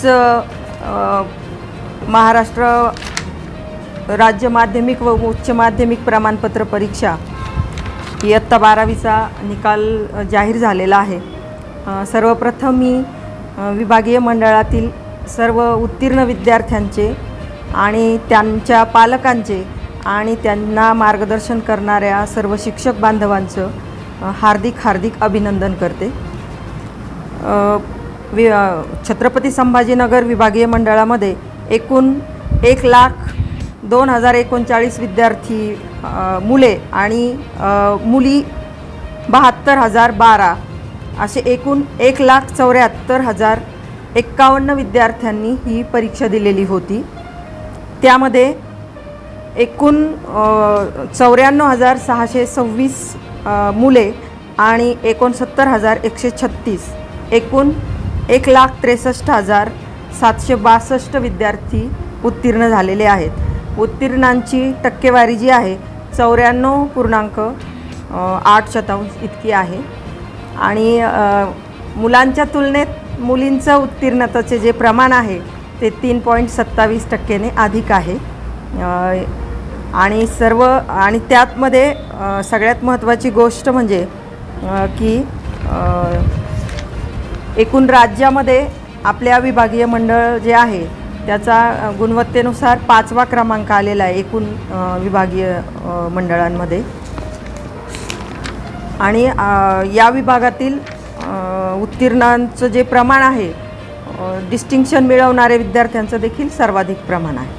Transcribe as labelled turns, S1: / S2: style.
S1: आज महाराष्ट्र राज्य माध्यमिक व उच्च माध्यमिक प्रमाणपत्र परीक्षा इयत्ता बारावीचा निकाल जाहीर झालेला आहे. सर्वप्रथम मी विभागीय मंडळातील सर्व उत्तीर्ण विद्यार्थ्यांचे आणि त्यांच्या पालकांचे आणि त्यांना मार्गदर्शन करणाऱ्या सर्व शिक्षक बांधवांचं हार्दिक हार्दिक अभिनंदन करते. वि छत्रपती संभाजीनगर विभागीय मंडळामध्ये एकूण एक लाख दोन हजार एकोणचाळीस विद्यार्थी मुले आणि मुली बहात्तर हजार बारा असे एकूण एक लाख चौऱ्याहत्तर हजार एक्कावन्न विद्यार्थ्यांनी ही परीक्षा दिलेली होती. त्यामध्ये एकूण चौऱ्याण्णव हजार सहाशे सव्वीस मुले आणि एकोणसत्तर हजार एकशे छत्तीस एकूण एक लाख त्रेसष्ट हजार सातशे बासष्ट विद्यार्थी उत्तीर्ण झालेले आहेत. उत्तीर्णांची टक्केवारी जी आहे चौऱ्याण्णव पूर्णांक आठ शतांश इतकी आहे. आणि मुलांच्या तुलनेत मुलींचं उत्तीर्णताचे जे प्रमाण आहे ते तीन पॉईंट सत्तावीस टक्क्याने अधिक आहे. आणि सर्व आणि त्यातमध्ये सगळ्यात महत्त्वाची गोष्ट म्हणजे की एकूण राज्यामध्ये आपल्या विभागीय मंडळ जे आहे त्याचा गुणवत्तेनुसार पाचवा क्रमांक आलेला आहे एकूण विभागीय मंडळांमध्ये. आणि या विभागातील उत्तीर्णांचं जे प्रमाण आहे डिस्टिंक्शन मिळवणारे विद्यार्थ्यांचं देखील सर्वाधिक प्रमाण आहे.